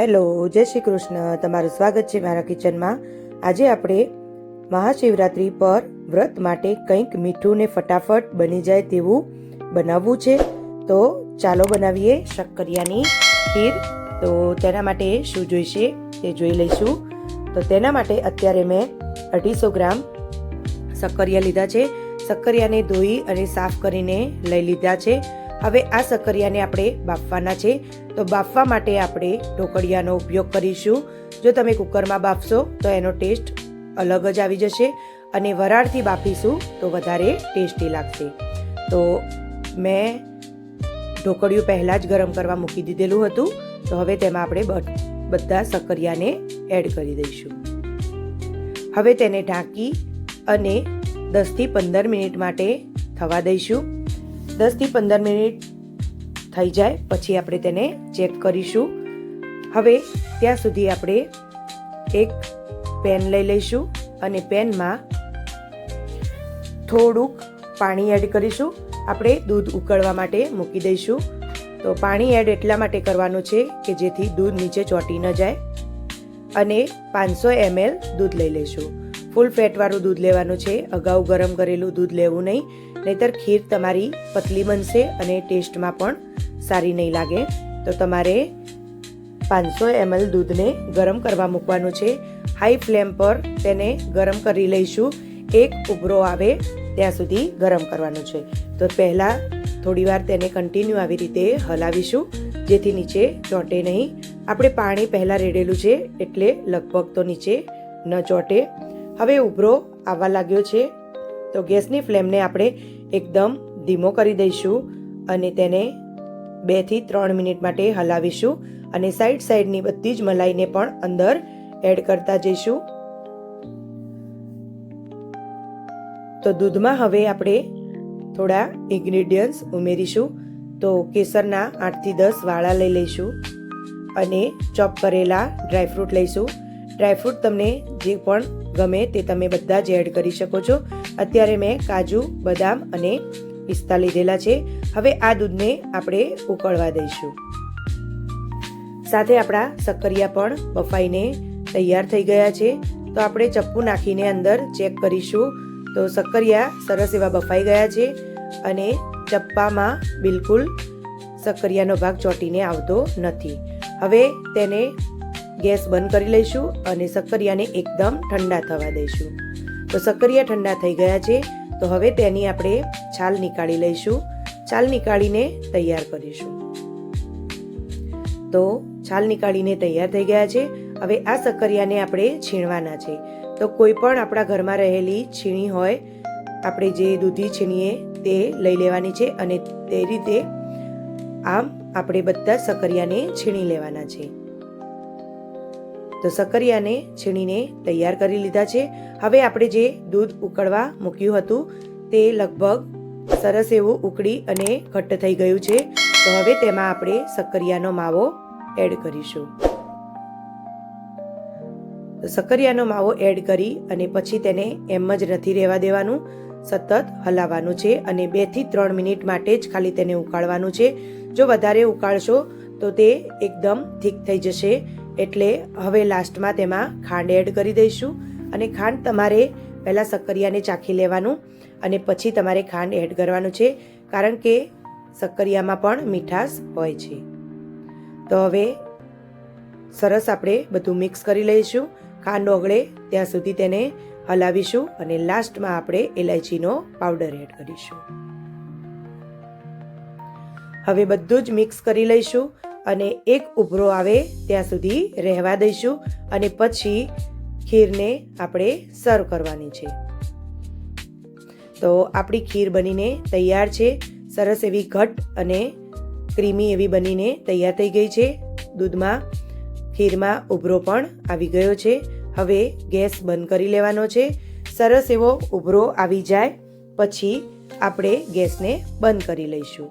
Hello, જય શ્રી કૃષ્ણ. તમારું સ્વાગત છે મારા કિચનમાં. આજે આપણે મહાશિવરાત્રિ પર વ્રત માટે કંઈક મીઠું ને ફટાફટ બની જાય તેવું બનાવવું છે. તો ચાલો બનાવીએ શક્કરિયાની ખીર. તો તેના માટે શું જોઈશે તે જોઈ લઈશું. તો તેના માટે અત્યારે મેં અઢીસો ગ્રામ શક્કરિયા લીધા છે. શક્કરિયાને ધોઈ અને સાફ કરીને લઈ લીધા છે. હવે આ સકરિયાને આપણે બાફવાના છે. તો બાફવા માટે આપણે ઢોકળિયાનો ઉપયોગ કરીશું. જો તમે કુકરમાં બાફશો, તો એનો ટેસ્ટ અલગ જ આવી જશે અને વરાળથી બાફીશું તો વધારે ટેસ્ટી લાગશે. તો મેં ઢોકળિયું પહેલાં જ ગરમ કરવા મૂકી દીધેલું હતું. તો હવે તેમાં આપણે બધા સકરિયાને એડ કરી દઈશું. હવે તેને ઢાંકી અને દસથી પંદર મિનિટ માટે થવા દઈશું. દસથી પંદર મિનિટ થઈ જાય, પછી આપણે તેને ચેક કરીશું. હવે ત્યાં સુધી આપણે એક પેન લઈ લઈશું અને પેનમાં થોડુંક પાણી એડ કરીશું. આપણે દૂધ ઉકળવા માટે મૂકી દઈશું. તો પાણી એડ એટલા માટે કરવાનું છે કે જેથી દૂધ નીચે ચોંટી ન જાય અને પાંચસો એમએલ દૂધ લઈ લઈશું. ફૂલ ફેટવાળું દૂધ લેવાનું છે. અગાઉ ગરમ કરેલું દૂધ લેવું નહીં. નહીતર ખીર તમારી પતલી બનશે અને ટેસ્ટમાં પણ સારી નહીં લાગે. તો તમારે પાંચસો એમએલ દૂધને ગરમ કરવા મૂકવાનું છે. હાઈ ફ્લેમ પર તેને ગરમ કરી લઈશું. એક ઉભરો આવે ત્યાં સુધી ગરમ કરવાનું છે. તો પહેલાં થોડીવાર તેને કન્ટિન્યુ આવી રીતે હલાવીશું, જેથી નીચે ચોંટે નહીં. આપણે પાણી પહેલાં રેડેલું છે, એટલે લગભગ તો નીચે ન ચોંટે. હવે ઉભરો, આવવા લાગ્યો છે. તો ગેસની ફ્લેમને આપણે એકદમ ધીમો કરી દઈશું અને તેને બેથી ત્રણ મિનિટ માટે હલાવીશું અને સાઈડ સાઈડની બધી જ મલાઈને પણ અંદર એડ કરતા જઈશું. તો દૂધમાં હવે આપણે થોડા ઇન્ગ્રીડિયન્ટ્સ ઉમેરીશું. તો કેસરના આઠથી દસ વાળા લઈ લઈશું અને ચોપ કરેલા ડ્રાયફ્રૂટ લઈશું. ડ્રાયફ્રૂટ તમને જે પણ ગમે તે તમે બધા જ એડ કરી શકો છો. અત્યારે મેં કાજુ, બદામ અને પિસ્તા લીધેલા છે. હવે આ દૂધને આપણે ઉકળવા દઈશું. સાથે આપણા શક્કરિયા પણ બફાઈને તૈયાર થઈ ગયા છે. તો આપણે ચપ્પુ નાખીને અંદર ચેક કરીશું. તો શક્કરિયા સરસ એવા બફાઈ ગયા છે અને ચપ્પામાં બિલકુલ શક્કરિયાનો ભાગ ચોંટીને આવતો નથી. હવે તેને ગેસ બંધ કરી લઈશું અને શક્કરિયાને એકદમ ઠંડા થવા દઈશું. તો સક્કરિયા ઠંડા થઈ ગયા છે, તો હવે તેની આપણે છાલ નીકાળી લઈશું. છાલ નીકાળીને તૈયાર કરીશું. તો છાલ નીકાળીને તૈયાર થઈ ગયા છે. હવે આ શક્કરિયાને આપણે છીણવાના છે. તો કોઈ પણ આપણા ઘરમાં રહેલી છીણી હોય, આપણે જે દૂધી છીણીએ તે લઈ લેવાની છે અને તે રીતે આમ આપણે બધા સક્કરિયાને છીણી લેવાના છે. તો સક્કરિયાને છીણીને તૈયાર કરી લીધા છે. હવે આપણે જે દૂધ ઉકળવા મૂક્યું હતું તે લગભગ સરસ એવું ઉકળી અને ઘટ્ટ થઈ ગયું છે. તો હવે તેમાં આપણે સક્કરિયાનો માવો એડ કરીશું. તો શક્કરિયાનો માવો એડ કરી અને પછી તેને એમ જ નથી રહેવા દેવાનું. સતત હલાવવાનું છે અને બેથી ત્રણ મિનિટ માટે જ ખાલી તેને ઉકાળવાનું છે. જો વધારે ઉકાળશો તો તે એકદમ થીક થઈ જશે. એટલે હવે લાસ્ટમાં તેમાં ખાંડ એડ કરી દઈશું અને ખાંડ તમારે પહેલાં શક્કરિયાને ચાખી લેવાનું અને પછી તમારે ખાંડ એડ કરવાનું છે, કારણ કે શક્કરિયામાં પણ મીઠાશ હોય છે. તો હવે સરસ આપણે બધું મિક્સ કરી લઈશું. ખાંડ ઓગળે ત્યાં સુધી તેને હલાવીશું અને લાસ્ટમાં આપણે ઇલાયચીનો પાવડર એડ કરીશું. હવે બધું જ મિક્સ કરી લઈશું. અને એક ઉભરો આવે ત્યાં સુધી રહેવા દઈશું અને પછી ખીરને આપણે સર્વ કરવાની છે. તો આપણી ખીર બનીને તૈયાર છે. સરસ એવી ઘટ અને ક્રીમી એવી બનીને તૈયાર થઈ ગઈ છે. દૂધમાં ખીરમાં ઉભરો પણ આવી ગયો છે. હવે ગેસ બંધ કરી લેવાનો છે. સરસ એવો ઉભરો આવી જાય. પછી આપણે ગેસને બંધ કરી લઈશું.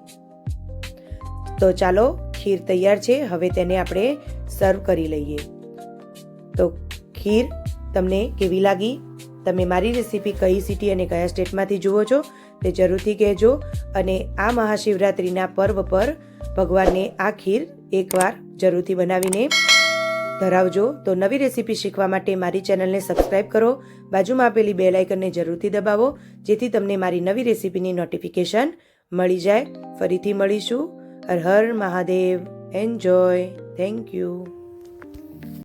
તો ચાલો ખીર તૈયાર છે, હવે તેને આપણે સર્વ કરી લઈએ. તો ખીર તમને કેવી લાગી? તમે મારી રેસીપી કઈ સિટી અને કયા સ્ટેટમાંથી જુઓ છો, તે જરૂરથી કહેજો. અને આ મહાશિવરાત્રિના પર્વ પર ભગવાનને આ ખીર એકવાર જરૂરથી બનાવીને ધરાવજો. તો નવી રેસીપી શીખવા માટે મારી ચેનલને સબસ્ક્રાઇબ કરો. બાજુમાં આપેલી બે લાઇકનને જરૂરથી દબાવો, જેથી તમને મારી નવી રેસીપીની નોટિફિકેશન મળી જાય. ફરીથી મળીશું. Har Har Mahadev. Enjoy. Thank you.